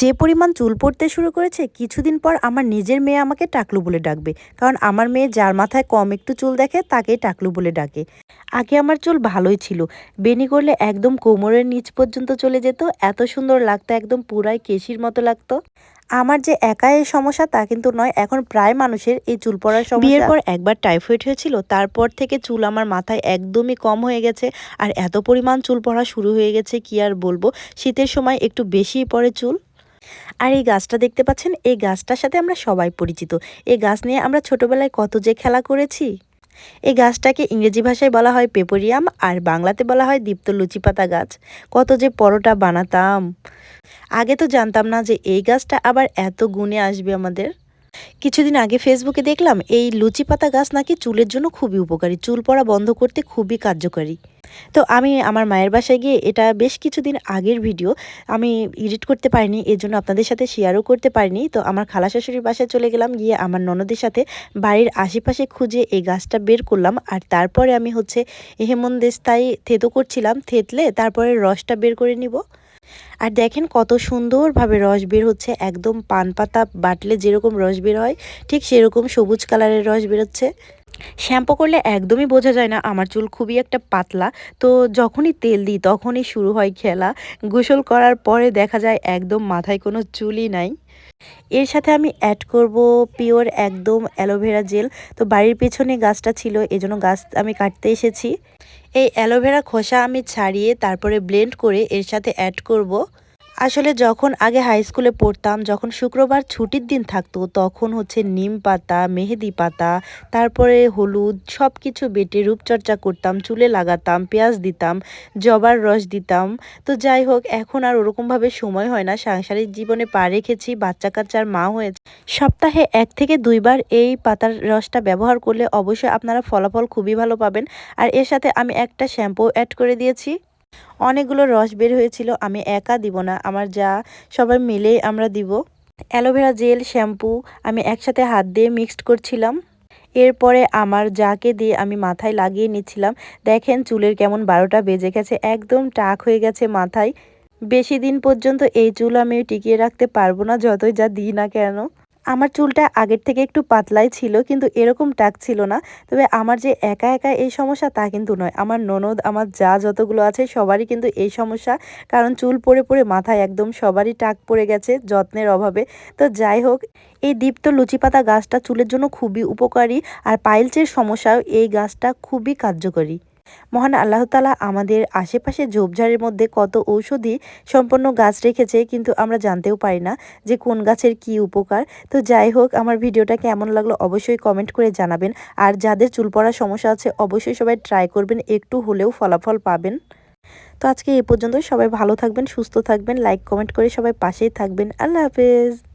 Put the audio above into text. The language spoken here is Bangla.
যে পরিমাণ চুল পড়তে শুরু করেছে, কিছুদিন পর আমার নিজের মেয়ে আমাকে টাকলু বলে ডাকবে। কারণ আমার মেয়ে যার মাথায় কম একটু চুল দেখে, তাকেই টাকলু বলে ডাকে। আগে আমার চুল ভালোই ছিল। বেনি করলে একদম কোমরের নিচ পর্যন্ত চলে যেত। এত সুন্দর লাগতো, একদম পুরাই কেশির মতো লাগতো। আমার যে একা এই সমস্যা, তা কিন্তু নয়। এখন প্রায় মানুষের এই চুল পড়ার সমস্যা। বিয়ের পর একবার টাইফয়েড হয়েছিল। তারপর থেকে চুল আমার মাথায় একদমই কম হয়ে গেছে। আর এত পরিমাণ চুল পড়া শুরু হয়ে গেছে, কি আর বলব? শীতের সময় একটু বেশিই পড়ে চুল। আর এই গাছটা দেখতে পাচ্ছেন, এই গাছটার সাথে আমরা সবাই পরিচিত। এই গাছ নিয়ে আমরা ছোটবেলায় কত যে খেলা করেছি। এই গাছটাকে ইংরেজি ভাষায় বলা হয় পেপোরিয়াম আর বাংলাতে বলা হয় দীপ্ত লুচিপাতা গাছ। কত যে পরোটা বানাতাম। আগে তো জানতাম না যে এই গাছটা আবার এত গুণে আসবে আমাদের। কিছুদিন আগে ফেসবুকে দেখলাম, এই লুচি পাতা গাছ নাকি চুলের জন্য খুবই উপকারী। চুল পড়া বন্ধ করতে খুবই কার্যকারী। তো আমি আমার মায়ের বাসায় গিয়ে এটা বেশ কিছুদিন আগের ভিডিও আমি এডিট করতে পারিনি, এর জন্য আপনাদের সাথে শেয়ারও করতে পারিনি। তো আমার খালা শাশুড়ির বাসায় চলে গেলাম, গিয়ে আমার ননদের সাথে বাড়ির আশেপাশে খুঁজে এই গাছটা বের করলাম। আর তারপরে আমি হচ্ছে হেমন্দেস্তায় থেতো করছিলাম, থেতলে তারপরে রসটা বের করে নিব। আর দেখেন কত সুন্দরভাবে রস বের হচ্ছে, একদম পান পাতা বাটলে যেরকম রস বের হয়, ঠিক সেরকম সবুজ কালারের রস বেরোচ্ছে। শ্যাম্পু করলে একদমই বোঝা যায় না, আমার চুল খুবই একটা পাতলা। তো যখনই তেল দিই, তখনই শুরু হয় খেলা। গোসল করার পরে দেখা যায় একদম মাথায় কোনো চুলই নাই। এর সাথে আমি অ্যাড করব পিওর একদম অ্যালোভেরা জেল তো বাড়ির পেছনে গাছটা ছিল, এজন্য গাছ আমি কাটতে এসেছি। এই অ্যালোভেরা খোসা আমি ছাড়িয়ে, তারপরে ব্লেন্ড করে এর সাথে অ্যাড করব। আসলে যখন আগে হাই স্কুলে পড়তাম, যখন শুক্রবার ছুটির দিন থাকতো, তখন হচ্ছে নিম পাতা, মেহেদি পাতা, তারপরে হলুদ সব কিছু বেটে রূপচর্চা করতাম, চুলে লাগাতাম, পেঁয়াজ দিতাম, জবার রস দিতাম। তো যাই হোক, এখন আর ওরকমভাবে সময় হয় না, সাংসারিক জীবনে পা রেখেছি বাচ্চা কাচ্চার মা হয়েছে। সপ্তাহে এক থেকে দুইবার এই পাতার রসটা ব্যবহার করলে অবশ্যই আপনারা ফলাফল খুবই ভালো পাবেন। আর এর সাথে আমি একটা শ্যাম্পু অ্যাড করে দিয়েছি। অনেকগুলো রস বের হয়েছিল, আমি একা দিব না, আমার যা সবাই মিলে আমরা দিব। অ্যালোভেরা জেল শ্যাম্পু আমি একসাথে হাত দিয়ে মিক্সড করছিলাম। এরপরে আমার যাকে দিয়ে আমি মাথায় লাগিয়ে নিচ্ছিলাম, দেখেন চুলের কেমন বারোটা বেজে গেছে, একদম টাক হয়ে গেছে মাথায়। বেশি দিন পর্যন্ত এই চুল আমি টিকিয়ে রাখতে পারব না, যতই যা দিই না কেন। আমার চুলটা আগের থেকে একটু পাতলাই ছিল, কিন্তু এরকম টাক ছিল না। তবে আমার যে একা একা এই সমস্যা তা কিন্তু নয়। আমার ননদ, আমার যা যতগুলো আছে সবারই কিন্তু এই সমস্যা। কারণ চুল পড়ে পড়ে মাথায় একদম সবারই টাক পড়ে গেছে যত্নের অভাবে। তো যাই হোক, এই দীপ্ত লুচিপাতা গাছটা চুলের জন্য খুবই উপকারী। আর পাইলসের সমস্যাও এই গাছটা খুবই কার্যকরী। মহান আল্লাহ তালা আমাদের আশেপাশে ঝোপঝাড়ের মধ্যে কত ঔষধি সম্পন্ন গাছ রেখেছে, কিন্তু আমরা জানতেও পারি না যে কোন গাছের কি উপকার। তো যাই হোক, আমার ভিডিওটা কেমন লাগল অবশ্যই কমেন্ট করে জানাবেন। আর যাদের চুল পড়ার সমস্যা আছে, অবশ্যই সবাই ট্রাই করবেন, একটু হলেও ফলাফল পাবেন। তো আজকে এ পর্যন্ত সবাই ভালো থাকবেন, সুস্থ থাকবেন, লাইক, কমেন্ট করে সবাই পাশেই থাকবেন। আল্লাহ হাফেজ।